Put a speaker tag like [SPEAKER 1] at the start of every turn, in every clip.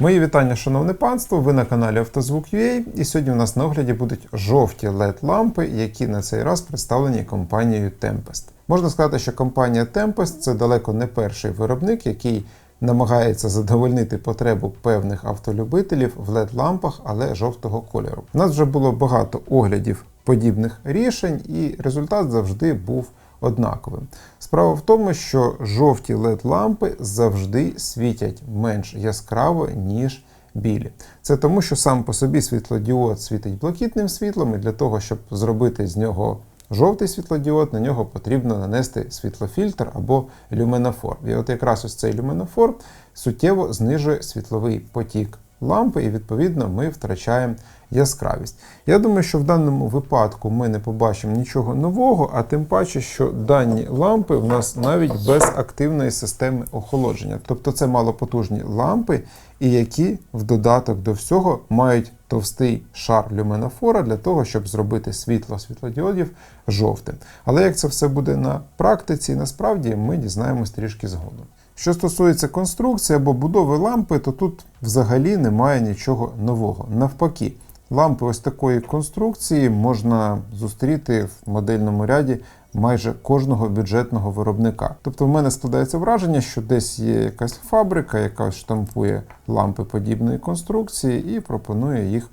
[SPEAKER 1] Мої вітання, шановне панство. Ви на каналі Автозвук.ua і сьогодні у нас на огляді будуть жовті led лампи, які на цей раз представлені компанією Tempest. Можна сказати, що компанія Tempest це далеко не перший виробник, який намагається задовольнити потребу певних автолюбителів в led лампах, але жовтого кольору. У нас вже було багато оглядів подібних рішень, і результат завжди був однаковим. Справа в тому, що жовті led лампи завжди світять менш яскраво, ніж білі. Це тому, що сам по собі світлодіод світить блакитним світлом, і для того, щоб зробити з нього жовтий світлодіод, на нього потрібно нанести світлофільтр або люминофор. І от якраз ось цей люминофор суттєво знижує світловий потік лампи, і відповідно ми втрачаємо яскравість. Я думаю, що в даному випадку ми не побачимо нічого нового, а тим паче, що дані лампи в нас навіть без активної системи охолодження. Тобто це малопотужні лампи, і які в додаток до всього мають товстий шар люминофора для того, щоб зробити світло світлодіодів жовтим. Але як це все буде на практиці, насправді ми дізнаємось трішки згодом. Що стосується конструкції або будови лампи, то тут взагалі немає нічого нового. Навпаки, лампи ось такої конструкції можна зустріти в модельному ряді майже кожного бюджетного виробника. Тобто в мене складається враження, що десь є якась фабрика, яка штампує лампи подібної конструкції і пропонує їх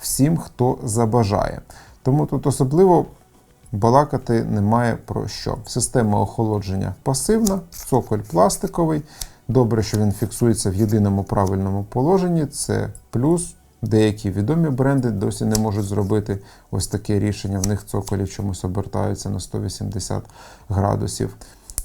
[SPEAKER 1] всім, хто забажає. Тому тут особливо балакати немає про що. Система охолодження пасивна, цоколь пластиковий. Добре, що він фіксується в єдиному правильному положенні. Це плюс. Деякі відомі бренди досі не можуть зробити ось таке рішення. В них цоколі чомусь обертаються на 180 градусів.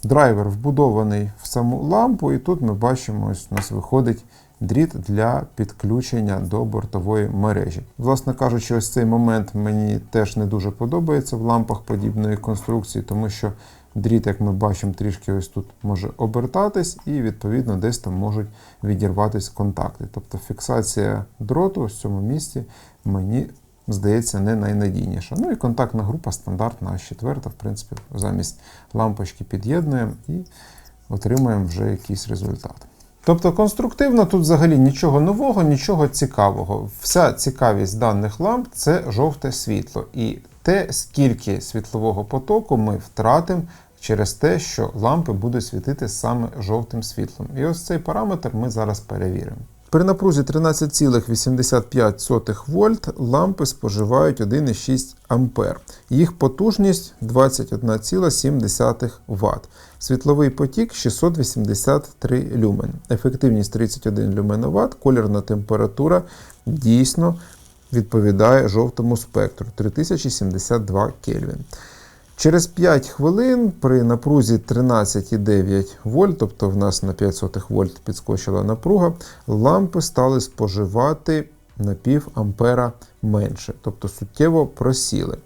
[SPEAKER 1] Драйвер вбудований в саму лампу, і тут ми бачимо, ось у нас виходить дріт для підключення до бортової мережі. Власне кажучи, ось цей момент мені теж не дуже подобається в лампах подібної конструкції, тому що дріт, як ми бачимо, трішки ось тут може обертатись, і відповідно десь там можуть відірватися контакти. Тобто фіксація дроту в цьому місці мені здається не найнадійніша. Ну і контактна група стандартна А4, в принципі, замість лампочки під'єднуємо і отримуємо вже якийсь результат. Тобто конструктивно тут взагалі нічого нового, нічого цікавого. Вся цікавість даних ламп це жовте світло. І те, скільки світлового потоку ми втратимо через те, що лампи будуть світити саме жовтим світлом. І ось цей параметр ми зараз перевіримо. При напрузі 13,85 вольт лампи споживають 1,6 А. Їх потужність 21,7 Вт. Світловий потік 683 люмен. Ефективність 31 люменоват, колірна температура дійсно відповідає жовтому спектру 3072 Кельвін. Через 5 хвилин при напрузі 13,9 вольт, тобто в нас на 5 сотих вольт підскочила напруга, лампи стали споживати на пів ампера менше, тобто суттєво просіли.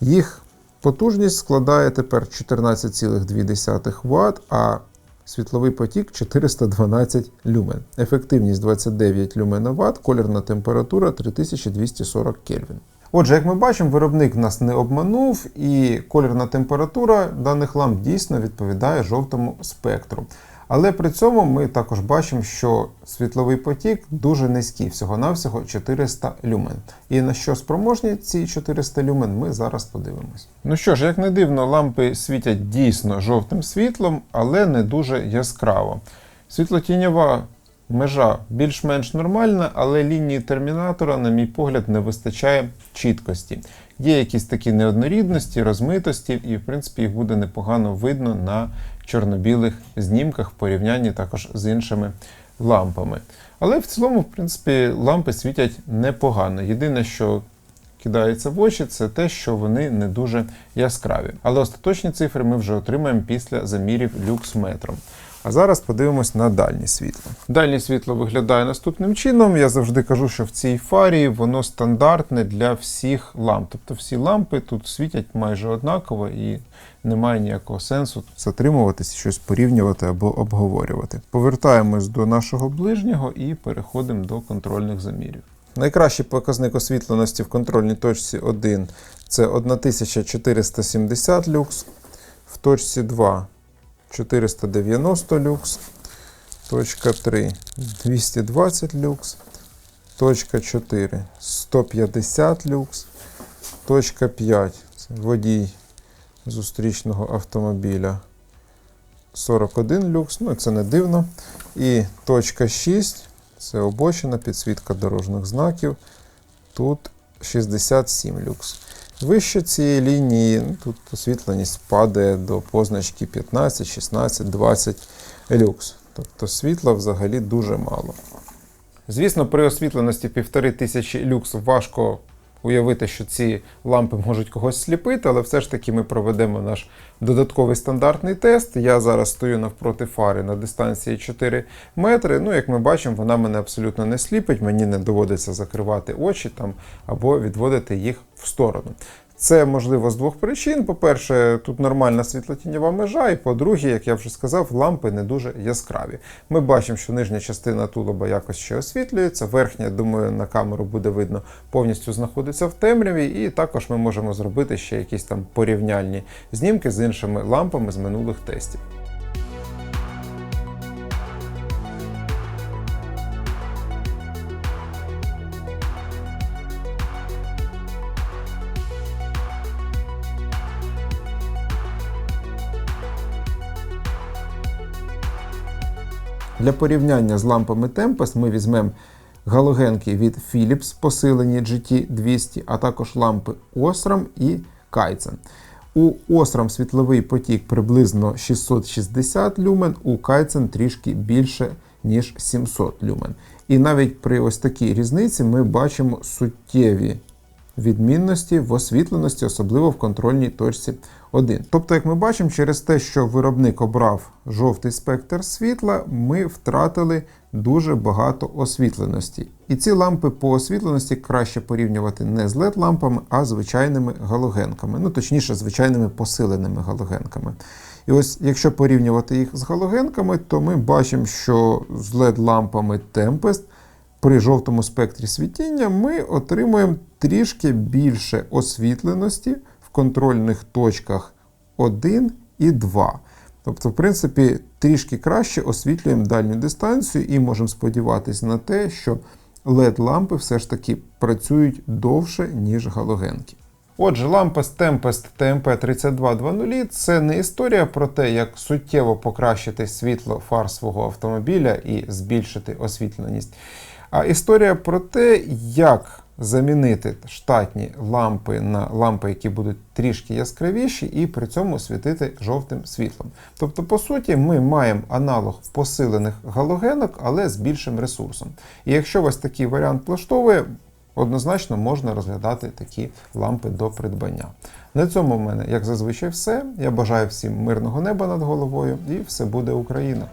[SPEAKER 1] Їх потужність складає тепер 14,2 Вт, а світловий потік 412 люмен. Ефективність 29 люменоват, колірна температура 3240 Кельвін. Отже, як ми бачимо, виробник нас не обманув, і колірна температура даних ламп дійсно відповідає жовтому спектру. Але при цьому ми також бачимо, що світловий потік дуже низький, всього-навсього 400 люмен. І на що спроможні ці 400 люмен, ми зараз подивимось. Ну що ж, як не дивно, лампи світять дійсно жовтим світлом, але не дуже яскраво. Світлотіньова межа більш-менш нормальна, але лінії термінатора, на мій погляд, не вистачає чіткості. Є якісь такі неоднорідності, розмитості, і, в принципі, їх буде непогано видно на чорно-білих знімках в порівнянні також з іншими лампами. Але в цілому, в принципі, лампи світять непогано. Єдине, що кидається в очі, це те, що вони не дуже яскраві. Але остаточні цифри ми вже отримаємо після замірів люксметром. А зараз подивимось на дальнє світло. Дальнє світло виглядає наступним чином. Я завжди кажу, що в цій фарі воно стандартне для всіх ламп. Тобто всі лампи тут світять майже однаково і немає ніякого сенсу затримуватися, щось порівнювати або обговорювати. Повертаємось до нашого ближнього і переходимо до контрольних замірів. Найкращий показник освітленості в контрольній точці 1 це 1470 люкс, в точці 2 490 люкс. точка 3 220 люкс, точка 4 150 люкс, точка 5 це водій зустрічного автомобіля 41 люкс, ну це не дивно. І точка 6 це обочина, підсвітка дорожніх знаків. Тут 67 люкс. Вище цієї лінії ну, тут освітленість падає до позначки 15, 16, 20 люкс. Тобто світла взагалі дуже мало. Звісно, при освітленості 1500 люкс важко уявити, що ці лампи можуть когось сліпити, але все ж таки ми проведемо наш додатковий стандартний тест. Я зараз стою навпроти фари на дистанції 4 метри. Ну, як ми бачимо, вона мене абсолютно не сліпить, мені не доводиться закривати очі там або відводити їх в сторону. Це можливо з двох причин. По-перше, тут нормальна світлотіньова межа, і по-друге, як я вже сказав, лампи не дуже яскраві. Ми бачимо, що нижня частина тулуба якось ще освітлюється, верхня, думаю, на камеру буде видно, повністю знаходиться в темряві, і також ми можемо зробити ще якісь там порівняльні знімки з іншими лампами з минулих тестів. Для порівняння з лампами Tempest ми візьмемо галогенки від Philips, посилені GT200, а також лампи Osram і Kaizen. У Osram світловий потік приблизно 660 люмен, у Kaizen трішки більше, ніж 700 люмен. І навіть при ось такій різниці ми бачимо суттєві відмінності в освітленості, особливо в контрольній точці 1. Тобто, як ми бачимо, через те, що виробник обрав жовтий спектр світла, ми втратили дуже багато освітленості. І ці лампи по освітленості краще порівнювати не з LED-лампами, а звичайними галогенками. Ну, точніше, звичайними посиленими галогенками. І ось, якщо порівнювати їх з галогенками, то ми бачимо, що з LED-лампами Tempest при жовтому спектрі світіння ми отримуємо трішки більше освітленості в контрольних точках 1 і 2. Тобто, в принципі, трішки краще освітлюємо дальню дистанцію і можемо сподіватися на те, що LED-лампи все ж таки працюють довше, ніж галогенки. Отже, лампа з Tempest TMP3220 це не історія про те, як суттєво покращити світло фар свого автомобіля і збільшити освітленість, а історія про те, як замінити штатні лампи на лампи, які будуть трішки яскравіші, і при цьому світити жовтим світлом. Тобто, по суті, ми маємо аналог посилених галогенок, але з більшим ресурсом. І якщо вас такий варіант влаштовує, однозначно можна розглядати такі лампи до придбання. На цьому в мене, як зазвичай, все. Я бажаю всім мирного неба над головою і все буде Україна!